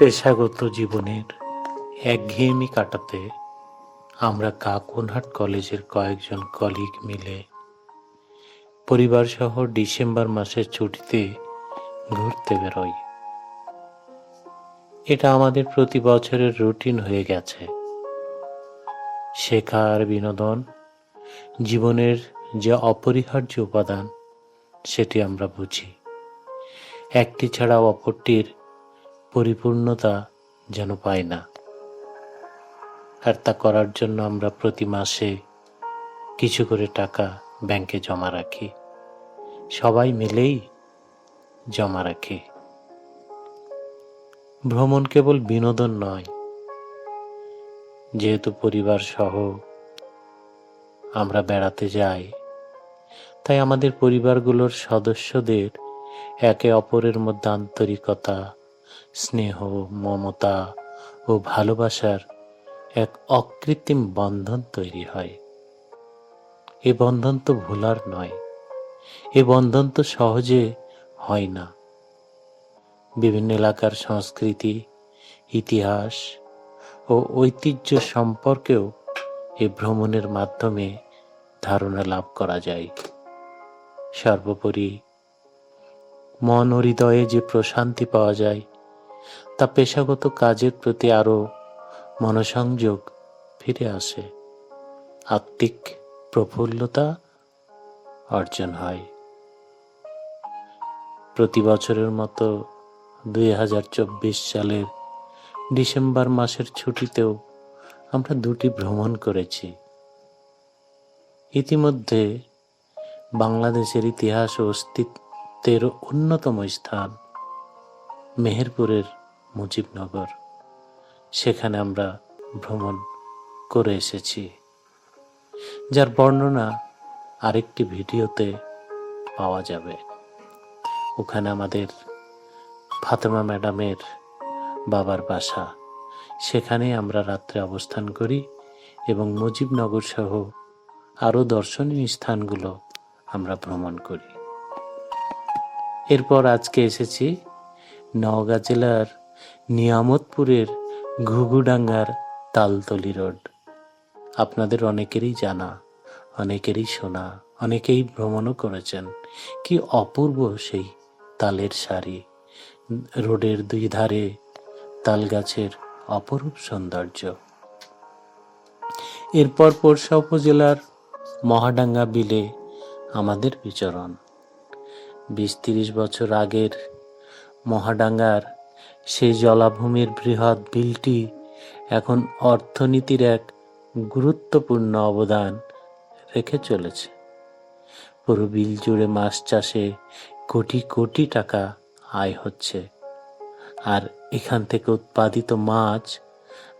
পেশাগত জীবনের একঘেয়েমি কাটাতে আমরা কাকুনহাট কলেজের কয়েকজন কলিগ মিলে পরিবারসহ ডিসেম্বর মাসের ছুটিতে ঘুরতে বেরোই। এটা আমাদের প্রতি বছরের রুটিন হয়ে গেছে। শেখা আর বিনোদন, জীবনের যে অপরিহার্য উপাদান, সেটি আমরা বুঝি। একটি ছাড়া অপরটির পরিপূর্ণতা যেন পায় না। আর তা করার জন্য আমরা প্রতি মাসে কিছু করে টাকা ব্যাংকে জমা রাখি। সবাই মিলেই জমা রাখি। ভ্রমণ কেবল বিনোদন নয়, যেহেতু পরিবার সহ আমরা বেড়াতে যাই, তাই আমাদের পরিবারগুলোর সদস্যদের একে অপরের মধ্যে আন্তরিকতা স্নেহ, মমতা ও ভালোবাসার এক অকৃত্রিম বন্ধন তৈরি হয়। এ বন্ধন তো ভোলার নয়, এ বন্ধন তো সহজে হয় না। বিভিন্ন এলাকার সংস্কৃতি, ইতিহাস ও ঐতিহ্য সম্পর্কেও এ ভ্রমণের মাধ্যমে ধারণা লাভ করা যায়। সর্বোপরি মন ও হৃদয়ে যে প্রশান্তি পাওয়া যায় তা পেশাগত কাজের প্রতি আরও মনোসংযোগ ফিরে আসে। আত্মিক প্রফুল্লতা অর্জন হয়। প্রতি বছরের মতো দুই হাজার চব্বিশ সালের ডিসেম্বর মাসের ছুটিতেও আমরা দুটি ভ্রমণ করেছি। ইতিমধ্যে বাংলাদেশের ইতিহাস ও অস্তিত্বের অন্যতম স্থান মেহেরপুরের মুজিবনগর। সেখানে আমরা ভ্রমণ করে এসেছি। যার বর্ণনা আরেকটি ভিডিওতে পাওয়া যাবে। ওখানে আমাদের ফাতেমা ম্যাডামের বাবার বাসা। সেখানে আমরা রাত্রে অবস্থান করি এবং মুজিবনগর সহ আরও দর্শনীয় স্থানগুলো আমরা ভ্রমণ করি। এরপর আজকে এসেছি নওগাঁ জেলার নিয়ামতপুরের ঘুঘুডাঙ্গার তালতলি রোড। আপনাদের অনেকেরই জানা, অনেকেরই শোনা, অনেকেই ভ্রমণও করেছেন। কি অপূর্ব সেই তালের সারি। রোডের দুই ধারে তাল গাছের অপরূপ সৌন্দর্য। এরপর পোরশা উপজেলার মহাডাঙ্গা বিলে আমাদের বিচরণ। বিশ তিরিশ বছর আগের মহাডাঙ্গার সেই জলাভূমির বৃহৎ বিলটি এখন অর্থনীতির এক গুরুত্বপূর্ণ অবদান রেখে চলেছে। পুরো বিল জুড়ে মাছ চাষে কোটি কোটি টাকা আয় হচ্ছে। আর এখান থেকে উৎপাদিত মাছ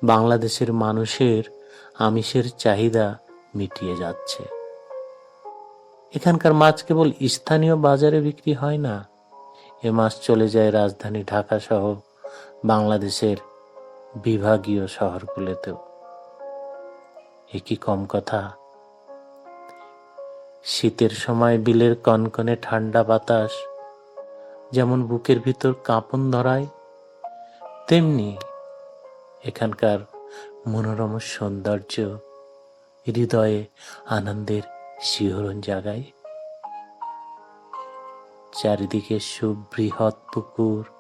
বাংলাদেশের মানুষের আমিষের চাহিদা মিটিয়ে যাচ্ছে। এখানকার মাছ কেবল স্থানীয় বাজারে বিক্রি হয় না। এ মাছ চলে যায় রাজধানী ঢাকা সহ বাংলাদেশের বিভাগীয় শহরগুলোতেও। এ কি কম কথা। শীতের সময় বিলের কনকনে ঠান্ডা বাতাস, যেমন বুকের ভিতর কাঁপন ধরায়, তেমনি এখানকার মনোরম সৌন্দর্য হৃদয়ে আনন্দের শিহরণ জাগায়। চারিদিকে সুবৃহৎ পুকুর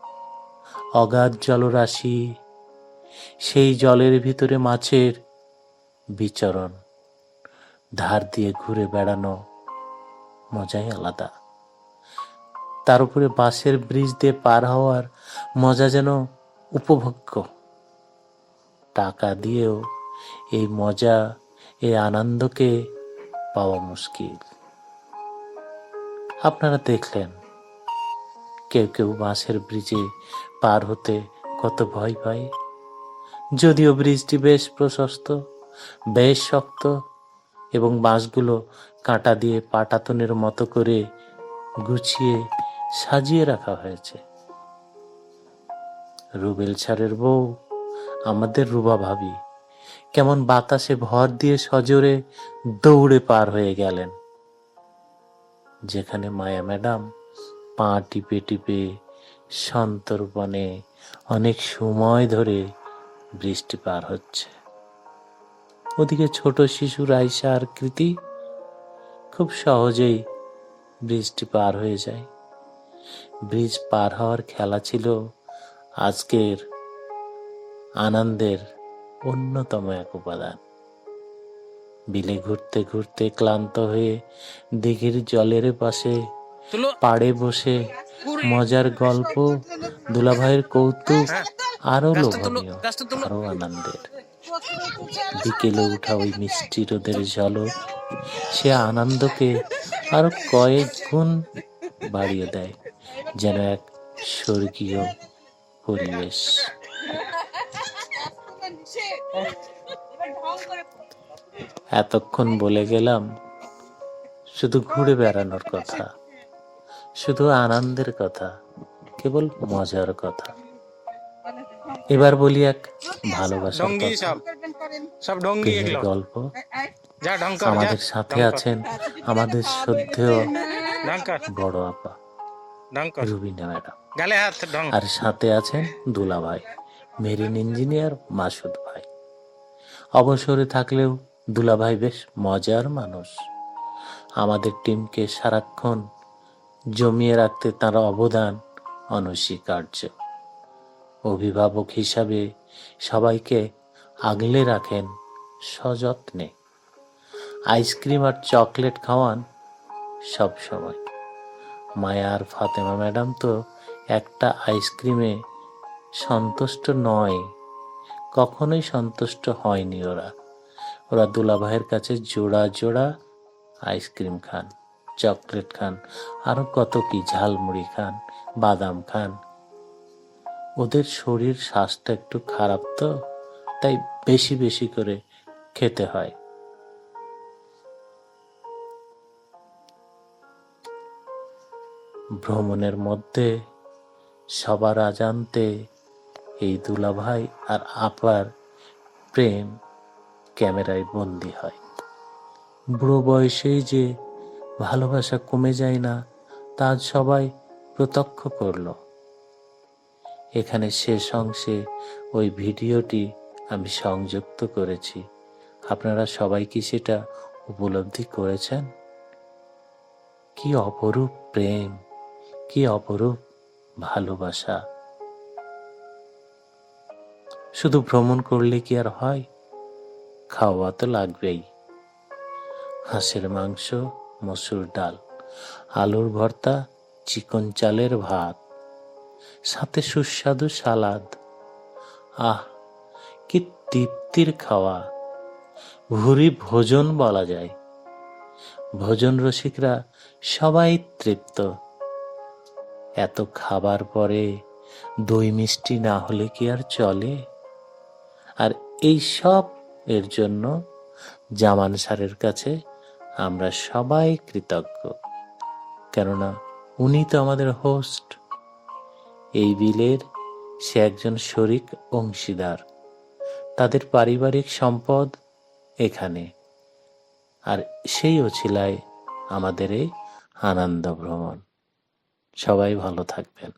অগাধ জলরাশি, সেই জলের ভিতরে মাছের বিচরণ। ধার দিয়ে ঘুরে বেড়ানো মজাই আলাদা। তার উপরে বাঁশের ব্রিজ দিয়ে পার হওয়ার মজা যেন উপভোগ্য। টাকা দিয়েও এই মজা, এই আনন্দকে পাওয়া মুশকিল। আপনারা দেখলেন, কেউ কেউ বাঁশের ব্রিজে পার হতে কত ভয় পায়। যদিও ব্রিজটি বেশ প্রশস্ত, বেশ শক্ত এবং বাঁশগুলো কাঁটা দিয়ে পাটাতনের মতো করে গুছিয়ে সাজিয়ে রাখা হয়েছে। রুবেল ছাড়ের বউ, আমাদের রুবা ভাবি, কেমন বাতাসে ভর দিয়ে সজোরে দৌড়ে পার হয়ে গেলেন। যেখানে মায়া ম্যাডাম পা টিপে টিপে সন্তর্পণে অনেক সময় ধরে বৃষ্টি পার হচ্ছে। ওদিকে ছোট শিশু রাইসা আর কৃতি খুব সহজেই ব্রিজটি পার হয়ে যায়। ব্রিজ পার হওয়ার খেলা ছিল আজকের আনন্দের অন্যতম এক উপাদান। বিলে ঘুরতে ঘুরতে ক্লান্ত হয়ে দিঘির জলের পাশে পাড়ে বসে মজার গল্প দুলাভাইয়ের কৌতুক আরও লোভনীয় আরও আনন্দের। বিকেলে উঠা ওই মিষ্টি রোদের ঝলক সে আনন্দকে আরও কয়েক গুণ বাড়িয়ে দেয় যেন এক স্বর্গীয় পরিবেশ। এতক্ষণ বলে গেলাম শুধু ঘুরে বেড়ানোর কথা। শুধু আনন্দের কথা কেবল মজার কথা। এবার বলি এক ভালোবাসার গল্প আমাদের সাথে আছেন আমাদের শ্রদ্ধেয় বড় আপা রুবিনা ম্যাডাম। আর সাথে আছেন দুলা ভাই মেরিন ইঞ্জিনিয়ার মাসুদ ভাই। অবসরে থাকলেও দুলা ভাই বেশ মজার মানুষ। আমাদের টিমকে সারাক্ষণ জমিয়ে রাখতে তার অবদান অনস্বীকার্য। অভিভাবক হিসাবে সবাইকে আগলে রাখেন সযত্নে। আইসক্রিম আর চকলেট খাওয়ান সব সময়। মায়া আর ফাতেমা ম্যাডাম তো একটা আইসক্রিমে সন্তুষ্ট নয়। কখনোই সন্তুষ্ট হয়নি ওরা। ওরা দুলাভাইয়ের কাছে জোড়া জোড়া আইসক্রিম খান। চকলেট খান, আরও কত কি ঝালমুড়ি খান, বাদাম খান। ওদের শরীর স্বাস্থ্য একটু খারাপ তো, তাই বেশি বেশি করে খেতে হয়। ভ্রমণের মধ্যে সবার আজান্তে এই দুলাভাই আর আপার প্রেম ক্যামেরায় বন্দি হয়। বুড়ো বয়সেই যে ভালোবাসা কমে যায় না, তা সবাই প্রত্যক্ষ করল। এখানে শেষ অংশে ওই ভিডিওটি আমি সংযুক্ত করেছি। আপনারা সবাই কি সেটা উপলব্ধি করেছেন? কি অপরূপ প্রেম, কি অপরূপ ভালোবাসা। শুধু ভ্রমণ করলে কি আর হয়? খাওয়া তো লাগবেই। হাঁসের মাংস মসুর ডাল, আলুর ভর্তা, চিকন চালের ভাত, সাথে সুস্বাদু সালাদ। আহ, কি তৃপ্তির খাওয়া। ভুরি ভোজন বলা যায়। ভোজন রসিকরা সবাই তৃপ্ত। এত খাবার পরে দই মিষ্টি না হলে কি আর চলে? আর এই সব এর জন্য জামান স্যারের কাছে আমরা সবাই কৃতজ্ঞ। কেননা উনি তো আমাদের হোস্ট। এই বিলের সে একজন শরিক অংশীদার। তাদের পারিবারিক সম্পদ এখানে। আর সেই অছিলায় আমাদের এই আনন্দ ভ্রমণ। সবাই ভালো থাকবেন।